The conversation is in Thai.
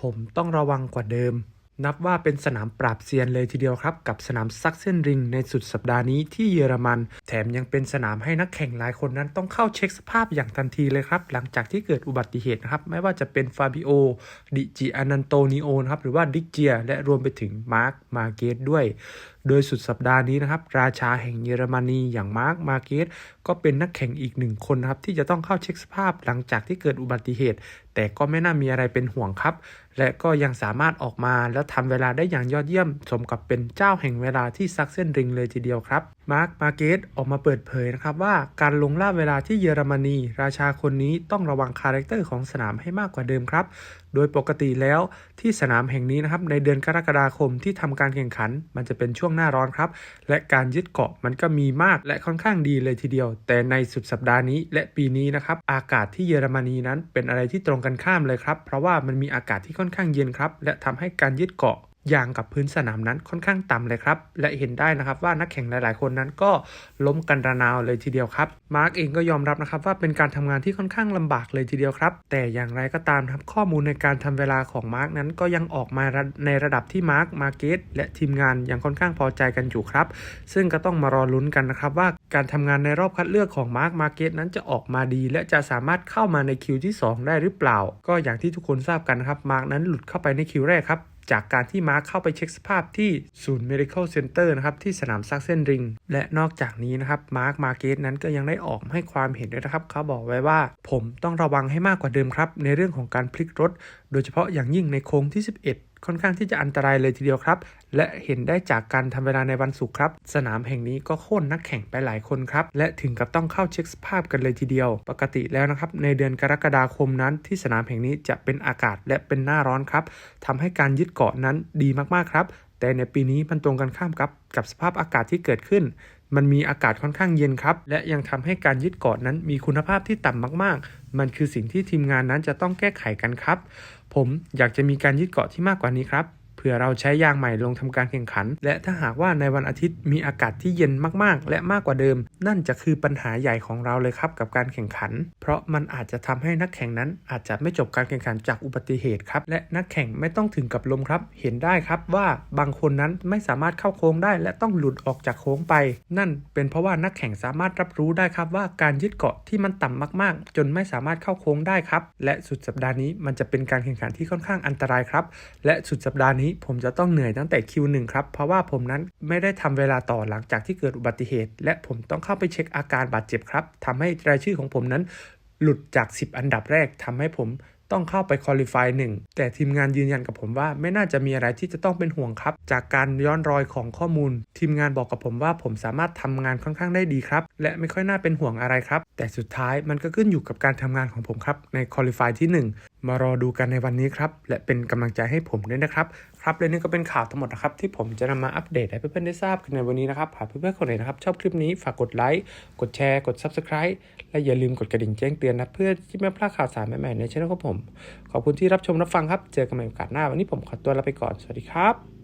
ผมต้องระวังกว่าเดิม นับว่าเป็นสนามปราบเซียนเลยทีเดียวครับ กับสนามซักเซนริงในสุดสัปดาห์นี้ที่เยอรมัน แถมยังเป็นสนามให้นักแข่งหลายคนนั้นต้องเข้าเช็คสภาพอย่างทันทีเลยครับ หลังจากที่เกิดอุบัติเหตุนะครับ ไม่ว่าจะเป็นฟาบิโอ ดิจิอานันโตนิโอนะครับหรือว่าดิกเจีย และรวมไปถึงมาร์คมาเกตด้วยโดยสุดสัปดาห์นี้นะครับ ราชาแห่งเยอรมนีอย่างมาร์คมาเกตก็เป็นนักแข่งอีกหนึ่งคนครับที่จะต้องเข้าเช็คสภาพหลังจากที่เกิดอุบัติเหตุ แต่ก็ไม่น่ามีอะไรเป็นห่วงครับ และก็ยังสามารถออกมาแล้วทำเวลาได้อย่างยอดเยี่ยม สมกับเป็นเจ้าแห่งเวลาที่ซักเส้นริงเลยทีเดียวครับมาร์คมาเกตออกมาเปิดเผยนะครับว่าการลงล่าเวลาที่เยอรมนี ราชาคนนี้ต้องระวังคาแรคเตอร์ของสนามให้มากกว่าเดิมครับ ดยปกติแล้วที่สนามแห่งนี้นะครับในเดือนกรกฎาคมที่ทำการแข่งขัน มันจะเป็นช่วงหน้าร้อนครับ และการยึดเกาะมันก็มีมากและค่อนข้างดีเลยทีเดียว แต่ในสุดสัปดาห์นี้และปีนี้นะครับอากาศที่เยอรมนีนั้นเป็นอะไรที่ตรงกันข้ามเลยครับ เพราะว่ามันมีอากาศที่ค่อนข้างเย็นครับและทำให้การยึดเกาะ ยางกับพื้นสนามนั้นค่อนข้างต่ำเลยครับ และเห็นได้นะครับว่านักแข่งหลาย ๆ คนนั้นก็ล้มกันระนาวเลยทีเดียวครับ มาร์กเองก็ยอมรับนะครับว่าเป็นการทำงานที่ค่อนข้างลำบากเลยทีเดียวครับ แต่อย่างไรก็ตามครับข้อมูลในการทำเวลาของมาร์กนั้นก็ยังออกมาในระดับที่มาร์กมาเกตและทีมงานยังค่อนข้างพอใจกันอยู่ครับ ซึ่งก็ต้องมารอลุ้นกันนะครับว่า การทำงานในรอบคัดเลือกของมาร์กมาเก็ตนั้นจะออกมาดี และจะสามารถเข้ามาในคิวที่ 2 ได้หรือเปล่า ก็อย่างที่ทุกคนทราบกันครับมาร์กนั้นหลุดเข้าไปในคิวแรกครับจากการที่มาร์คเข้าไปเช็คสภาพที่ศูนย์ medical center นะครับที่สนามซักเซนริง และนอกจากนี้นะครับมาร์คมาเกตนั้นก็ยังได้ออกให้ความเห็นด้วยนะครับ เขาบอกไว้ว่า ผมต้องระวังให้มากกว่าเดิมครับ ในเรื่องของการพลิกรถ โดยเฉพาะอย่างยิ่งในโค้งที่ 11 ค่อนข้างที่จะอันตรายเลยทีเดียวครับ และเห็นได้จากการทำเวลาในวันศุกร์ครับ สนามแห่งนี้ก็โค่นนักแข่งไปหลายคนครับ และถึงกับต้องเข้าเช็คสภาพกันเลยทีเดียว ปกติแล้วนะครับในเดือนกรกฎาคมนั้น ที่สนามแห่งนี้จะเป็นอากาศและเป็นหน้าร้อนครับทำให้การยึดเกาะนั้นดีมากๆครับ แต่ในปีนี้มันตรงกันข้ามครับกับสภาพอากาศที่เกิดขึ้น มันมีอากาศค่อนข้างเย็นครับ และยังทำให้การยึดเกาะนั้นมีคุณภาพที่ต่ำมากๆ มันคือสิ่งที่ทีมงานนั้นจะต้องแก้ไขกันครับ ผมอยากจะมีการยึดเกาะที่มากกว่านี้ครับ เผื่อเราใช้ยางใหม่ลงทำการแข่งขัน และถ้าหากว่าในวันอาทิตย์มีอากาศที่เย็นมากๆ และมากกว่าเดิม นั่นจะคือปัญหาใหญ่ของเราเลยครับกับการแข่งขัน เพราะมันอาจจะทำให้นักแข่งนั้นอาจจะไม่จบการแข่งขันจากอุบัติเหตุครับและนักแข่งไม่ต้องถึงกับลมครับ เห็นได้ครับว่าบางคนนั้นไม่สามารถเข้าโค้งได้ และต้องหลุดออกจากโค้งไป นั่นเป็นเพราะว่านักแข่งสามารถรับรู้ได้ครับว่าการยึดเกาะที่มันต่ำมาก ๆ จนไม่สามารถเข้าโค้งได้ครับ และสุดสัปดาห์นี้มันจะเป็นการแข่งขันที่ค่อนข้างอันตรายครับ และสุดสัปดาห์นี้ผมจะต้องเหนื่อยตั้งแต่ Q1 ครับ เพราะว่าผมนั้นไม่ได้ทำเวลาต่อหลังจากที่เกิดอุบัติเหตุ และผมต้องเข้าไปเช็คอาการบาดเจ็บครับทำให้รายชื่อของผมนั้น หลุดจาก 10 อันดับแรกทำให้ผมต้องเข้าไปคอลี่ฟายหนึ่งแต่ทีมงานยืนยันกับผมว่าไม่น่าจะมีอะไรที่จะต้องเป็นห่วงครับ จากการย้อนรอยของข้อมูล ทีมงานบอกกับผมว่าผมสามารถทำงานค่อนข้างได้ดีครับ และไม่ค่อยน่าเป็นห่วงอะไรครับ แต่สุดท้ายมันก็ขึ้นอยู่กับการทำงานของผมครับในคอลี่ฟายที่ 1 มารอดูกันในวันนี้ครับ และเป็นกำลังใจให้ผมด้วยนะครับ ครับและนี่ก็เป็นข่าวทั้งหมดนะครับ ที่ผมจะนำมาอัปเดตให้เพื่อนๆได้ทราบกันในวันนี้นะครับหากเพื่อนๆคนไหนนะครับ ชอบคลิปนี้ฝากกดไลค์กดแชร์กด Subscribe และอย่าลืมกดกระดิ่งแจ้งเตือนนะเพื่อที่ไม่พลาดข่าวสารใหม่ๆในช่องของผม ขอบคุณที่รับชมรับฟังครับ เจอกันใหม่โอกาสหน้า วันนี้ผมขอตัวลาไปก่อนสวัสดีครับ